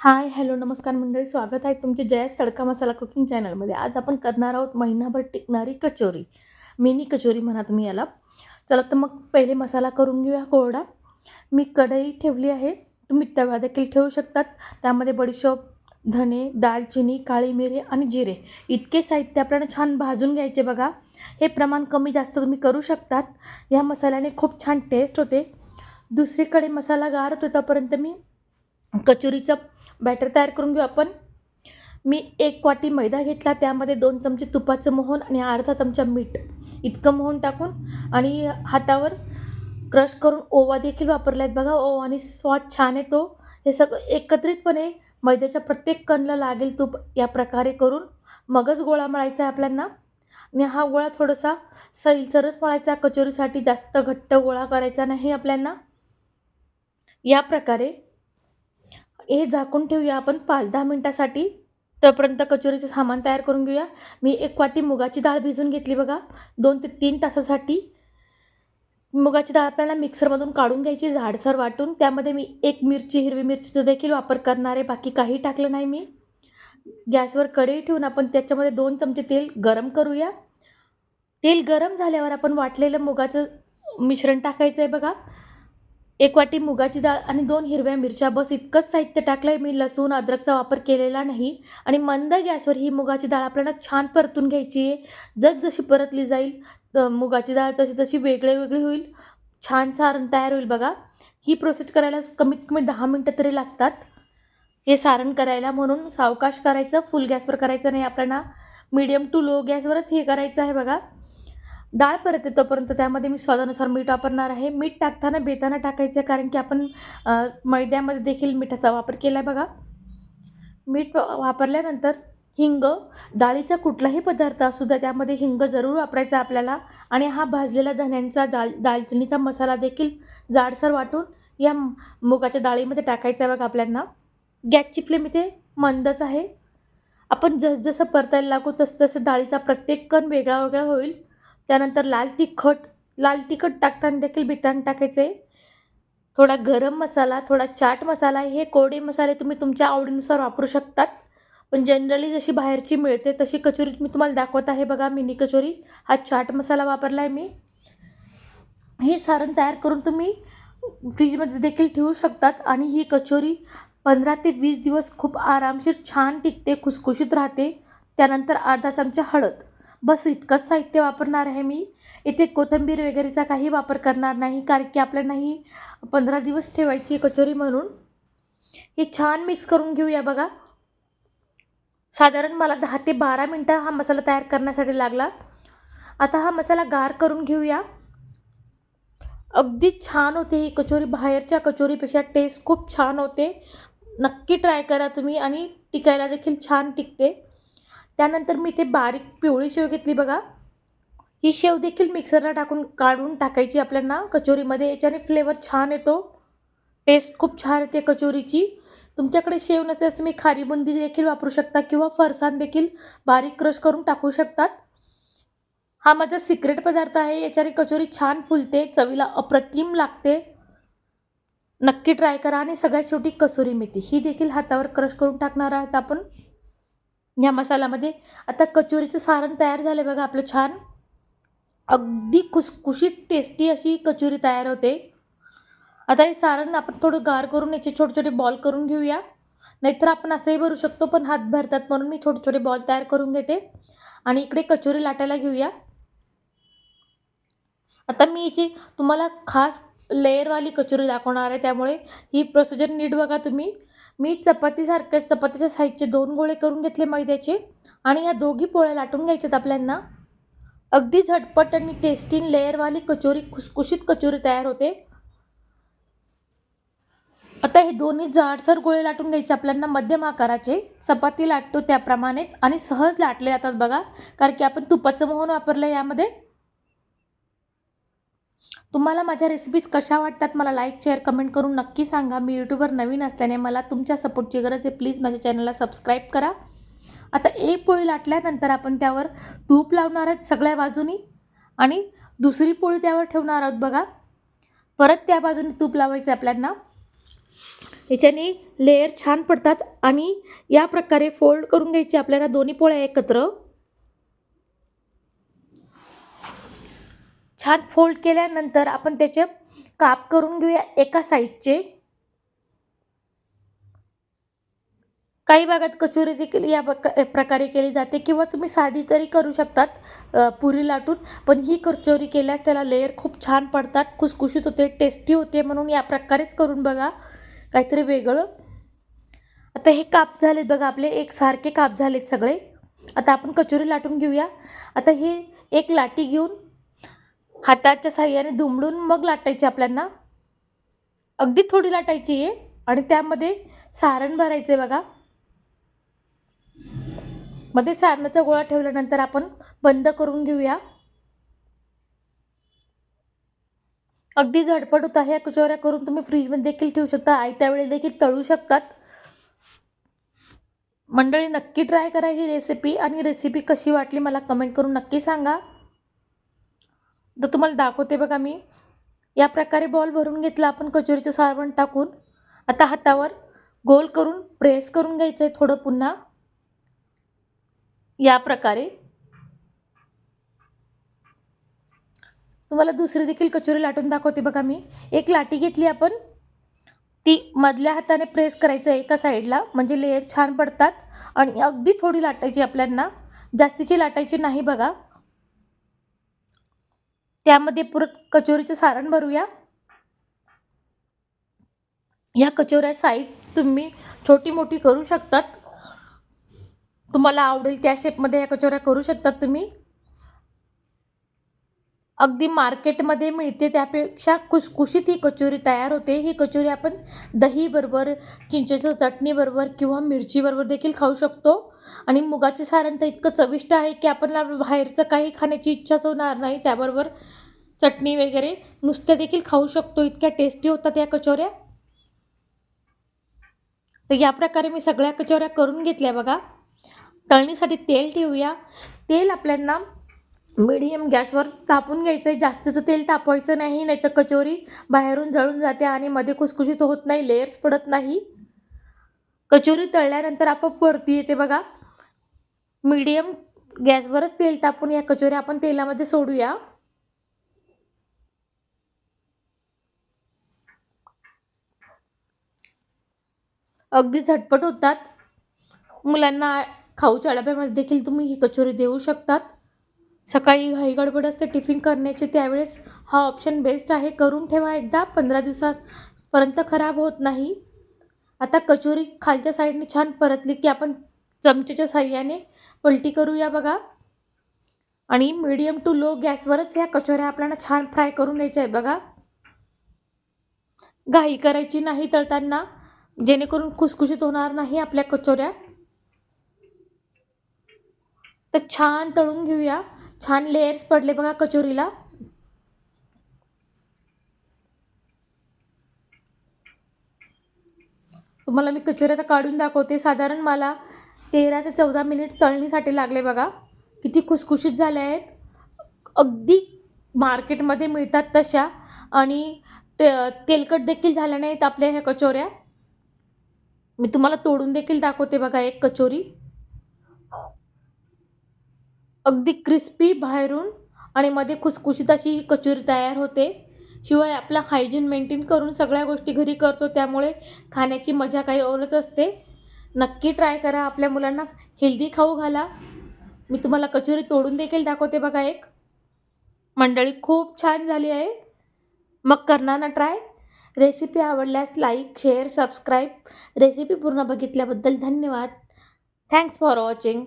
Hi hello नमस्कार मंडळी. स्वागत आहे तुमचे जयस तडका मसाला कुकिंग चॅनलमध्ये. आज आपण करणार आहोत महिनाभर टिकणारी कचोरी. मिनी कचोरी म्हणा तुम्ही याला. चला तर मग पहिले मसाला करून घेऊया कोरडा. मी कढई ठेवली आहे. तुम्ही तवा देखील ठेवू शकतात. त्यामध्ये बडीशोप धने दालचिनी काळी मिरी आणि जिरे. इतके साहित्य आपल्याला छान भाजून घ्यायचे बघा. हे प्रमाण कमी जास्त तुम्ही करू शकतात. या मसाल्याने खूप छान टेस्ट होते. दुसरीकडे मसाला गार होतो तोपर्यंत मी कचोरीचं बॅटर तयार करून घेऊ आपण. मी एक वाटी मैदा घेतला त्यामध्ये दोन चमचे तुपाचं मोहन आणि अर्धा चमचा मीठ इतकं मोहन टाकून आणि हातावर क्रश करून ओवा देखील वापरला आहेत. बघा ओवाने स्वाद छान येतो. हे सगळं एकत्रितपणे मैद्याच्या प्रत्येक कणला लागेल तूप या प्रकारे करून मगच गोळा मळायचा आहे आपल्यांना. आणि हा गोळा थोडासा सैलसरच मळायचा कचोरीसाठी जास्त घट्ट गोळा करायचा नाही आपल्यांना. या प्रकारे हे झाकून ठेवूया आपण पाच दहा मिनटासाठी. तोपर्यंत कचोरीचं सामान तयार करून घेऊया. मी एक वाटी मुगाची डाळ भिजून घेतली बघा. दोन ते तीन तासासाठी. मुगाची डाळ आपल्याला मिक्सरमधून काढून घ्यायची झाडसर वाटून. त्यामध्ये मी एक मिरची हिरवी मिरचीचा देखील वापर करणार आहे. बाकी काही टाकलं नाही मी. गॅसवर कढई ठेवून आपण त्याच्यामध्ये दोन चमचे तेल गरम करूया. तेल गरम झाल्यावर आपण वाटलेलं मुगाचं मिश्रण टाकायचं आहे बघा. एक वाटी मुगाची डाळ आणि दोन हिरव्या मिरच्या. बस इतकंच साहित्य टाकलं आहे मी. लसूण अद्रकचा वापर केलेला नाही. आणि मंद गॅसवर ही मुगाची डाळ आपल्याला छान परतून घ्यायची आहे. जसजशी परतली जाईल मुगाची डाळ तशी तशी वेगळे वेगळी होईल. छान सारण तयार होईल बघा. ही प्रोसेस करायला कमीत कमी दहा मिनटं तरी लागतात. हे सारण करायला म्हणून सावकाश करायचं फुल गॅसवर करायचं नाही. आपल्याला मीडियम टू लो गॅसवरच हे करायचं आहे बघा. डाळ परत तोपर्यंत त्यामध्ये मी स्वादानुसार मीठ वापरणार आहे. मीठ टाकताना बेताना टाकायचं आहे कारण की आपण मैद्यामध्ये देखील मिठाचा वापर केला आहे बघा. मीठ वापरल्यानंतर हिंग डाळीचा कुठलाही पदार्थ असू द्या त्यामध्ये हिंग जरूर वापरायचा आपल्याला. आणि हा भाजलेला धन्यांचा दाल दालचिनीचा मसाला देखील जाडसर वाटून या मुगाच्या डाळीमध्ये टाकायचा आहे बघा आपल्यांना. गॅसची फ्लेम इथे मंदच आहे. आपण जसजसं परतायला लागू तसं तसं डाळीचा प्रत्येक कण वेगळा वेगळा होईल. त्यानंतर लाल तिखट लाल तिखट टाकताना देखील बितान टाकायचे. थोडा गरम मसाला थोडा चाट मसाला हे कोरडे मसाले तुम्ही तुमच्या आवडीनुसार वापरू शकतात. पण जनरली जशी बाहेरची मिळते तशी कचोरी मी तुम्हाला दाखवत आहे बघा मिनी कचोरी. हा चाट मसाला वापरला आहे मी. हे सारण तयार करून तुम्ही फ्रीजमध्ये देखील ठेवू शकतात आणि ही कचोरी पंधरा ते वीस दिवस खूप आरामशीर छान टिकते खुसखुशीत राहते. त्यानंतर अर्धा चमचा हळद. बस इतकंच साहित्य वापरणार आहे मी. इथे कोथिंबीर वगैरेचा काही वापर करणार नाही कारण की आपल्याला ही पंधरा दिवस ठेवायची कचोरी म्हणून. हे छान मिक्स करून घेऊया बघा. साधारण मला दहा ते बारा मिनटं हा मसाला तयार करण्यासाठी लागला. आता हा मसाला गार करून घेऊया. अगदी छान होते ही कचोरी. बाहेरच्या कचोरीपेक्षा टेस्ट खूप छान होते. नक्की ट्राय करा तुम्ही आणि टिकायला देखील छान टिकते. त्यानंतर मी इथे बारीक पिवळी शेव घेतली बघा. ही शेव देखील मिक्सरला टाकून काढून टाकायची आपल्याला कचोरीमध्ये. याच्याने फ्लेवर छान येतो. टेस्ट खूप छान येते कचोरीची. तुमच्याकडे शेव नसल्यास तुम्ही खारी बुंदी देखील वापरू शकता किंवा फरसाण देखील बारीक क्रश करून टाकू शकतात. हा माझा सिक्रेट पदार्थ आहे. याच्याने कचोरी छान फुलते चवीला अप्रतिम लागते. नक्की ट्राय करा आणि सगळ्यात शेवटी कसुरी मेथी. ही देखील हातावर क्रश करून टाकणार आहोत आपण. ह्या मसाल्यामध्ये. आता कचोरीचं सारण तयार झालं बघा आपलं छान. अगदी खुसखुशीत टेस्टी अशी कचोरी तयार होते. आता हे सारण आपण थोडं गार करून याचे छोटे छोटे बॉल करून घेऊया. नाहीतर आपण असंही भरू शकतो पण हात भरतात म्हणून मी छोटे छोटे बॉल तयार करून घेते. आणि इकडे कचोरी लाटायला घेऊया. आता मी याची तुम्हाला खास लेअरवाली कचोरी दाखवणार आहे त्यामुळे ही प्रोसिजर नीट बघा तुम्ही. मी चपातीसारख्या चपातीच्या साईजचे दोन गोळे करून घेतले मैद्याचे आणि ह्या दोघी पोळ्या लाटून घ्यायच्यात आपल्यांना. अगदी झटपट आणि टेस्टीन लेअरवाली कचोरी खुसखुशीत कचोरी तयार होते. आता हे दोन्ही जाडसर गोळे लाटून घ्यायचे आपल्याला मध्यम आकाराचे. चपाती लाटतो त्याप्रमाणेच आणि सहज लाटले जातात बघा कारण की आपण तुपाचं मोहन वापरलं यामध्ये. तुम्हाला माझ्या रेसिपीज कशा वाटतात मला लाईक शेअर कमेंट करून नक्की सांगा. मी यूट्यूबवर नवीन असल्याने मला तुमच्या सपोर्टची गरज आहे. प्लीज माझ्या चॅनलला सबस्क्राईब करा. आता एक पोळी लाटल्यानंतर आपण त्यावर तूप लावणार आहोत सगळ्या बाजूनी आणि दुसरी पोळी त्यावर ठेवणार आहोत बघा. परत त्या बाजूने तूप लावायचं आपल्यांना याच्याने लेअर छान पडतात आणि या प्रकारे फोल्ड करून घ्यायची आपल्याला दोन्ही पोळ्या एकत्र. छान फोल्ड केल्यानंतर आपण त्याचे काप करून घेऊया एका साईडचे काही भागात कचोरी देखील या प्रकारे केली जाते किंवा तुम्ही साधी तरी करू शकतात पुरी लाटून पण ही कचोरी केल्यास त्याला लेअर खूप छान पडतात खुसखुशीत होते टेस्टी होते म्हणून या प्रकारेच करून बघा काहीतरी वेगळं. आता हे काप झालेत बघा आपले एक सारखे काप झालेत सगळे. आता आपण कचोरी लाटून घेऊया. आता ही एक लाटी घेऊन हाताच्या साह्याने धुमडून मग लाटायची आपल्यांना. अगदी थोडी लाटायची आहे आणि त्यामध्ये सारण भरायचं आहे बघा. मध्ये सारणाचा गोळा ठेवल्यानंतर आपण बंद करून घेऊया. अगदी झटपट होत आहे. या कचोऱ्या करून तुम्ही फ्रीजमध्ये देखील ठेवू शकता. आई त्यावेळी देखील तळू शकतात. मंडळी नक्की ट्राय करा ही रेसिपी आणि रेसिपी कशी वाटली मला कमेंट करून नक्की सांगा. तर तुम्हाला दाखवते बघा मी. या प्रकारे बॉल भरून घेतला आपण कचोरीचं सारण टाकून. आता हातावर गोल करून प्रेस करून घ्यायचं आहे थोडं पुन्हा. या प्रकारे. तुम्हाला दुसरी देखील कचोरी लाटून दाखवते बघा मी. एक लाटी घेतली आपण. ती मधल्या हाताने प्रेस करायचं एका साईडला म्हणजे लेअर छान पडतात. आणि अगदी थोडी लाटायची आपल्यांना. जास्तीची लाटायची नाही बघा. त्यामध्ये परत कचोरीचं सारण भरूया. या कचोऱ्या साईज तुम्ही छोटी मोठी करू शकतात. तुम्हाला आवडेल त्या शेपमध्ये या कचोऱ्या करू शकतात तुम्ही. अगदी मार्केटमध्ये मिळते त्यापेक्षा खुसखुशीत ही कचोरी तयार होते. ही कचोरी आपण दहीबरोबर चिंचेच्या चटणीबरोबर किंवा मिरचीबरोबर देखील खाऊ शकतो. आणि मुगाचे सारण तर इतकं चविष्ट आहे की आपल्याला बाहेरचं काही खाण्याची इच्छाच होणार नाही. त्याबरोबर चटणी वगैरे नुसत्या देखील खाऊ शकतो. इतक्या टेस्टी होतात या कचोऱ्या. तर या प्रकारे मी सगळ्या कचोऱ्या करून घेतल्या बघा. तळणीसाठी तेल ठेवूया. तेल आपल्याला मिडियम गॅसवर तापून घ्यायचं आहे जास्तीचं तेल तापवायचं नाही नाही तर कचोरी बाहेरून जळून जाते आणि मध्ये खुसखुशीत होत नाही लेयर्स पडत नाही. कचोरी तळल्यानंतर आपोआप वरती येते बघा. मीडियम गॅसवरच तेल तापून या कचोऱ्या आपण तेलामध्ये सोडूया. अगदी झटपट होतात. मुलांना खाऊच्या डब्यामध्ये देखील तुम्ही ही कचोरी देऊ शकतात. सकाळी घाई गडबड असते टिफिन करण्याचे त्यावेळेस हा ऑप्शन बेस्ट आहे. करून ठेवा एकदा पंधरा दिवसापर्यंत खराब होत नाही. आता कचोरी खालच्या साईडने छान परतली की आपण चमचेच्या साह्याने पलटी करूया बघा. आणि मीडियम टू लो गॅसवरच ह्या कचोऱ्या आपल्याला छान फ्राय करून घ्यायच्या आहे बघा. घाई करायची नाही तळताना जेणेकरून खुसखुशीत होणार नाही आपल्या कचोऱ्या. तर छान तळून घेऊया. छान लेयर्स पडले बघा कचोरीला. तुम्हाला मी कचोऱ्याचा काढून दाखवते. साधारण मला तेरा ते चौदा मिनिट तळणीसाठी लागले बघा. किती खुसखुशीत झाल्या आहेत. अगदी मार्केटमध्ये मिळतात तशा. आणि ते तेलकट देखील झाल्या नाहीत आपल्या ह्या कचोऱ्या. मी तुम्हाला तोडून देखील दाखवते बघा एक कचोरी. अगदी क्रिस्पी बाहेरून आणि मध्ये खुसखुशीत अशी कचोरी तयार होते. शिवाय आपला हायजीन मेंटेन करून सगळ्या गोष्टी घरी करतो त्यामुळे खाण्याची मजा काही औरच असते. नक्की ट्राय करा आपल्या मुलांना. हेल्दी खाऊ घाला. मी तुम्हाला कचोरी तोडून देखील दाखवते बघा एक. मंडळी खूप छान झाली आहे. मग करणार ना ट्राय रेसिपी आवडल्यास लाईक शेअर सबस्क्राईब रेसिपी पूर्ण बघितल्याबद्दल धन्यवाद. Thanks for watching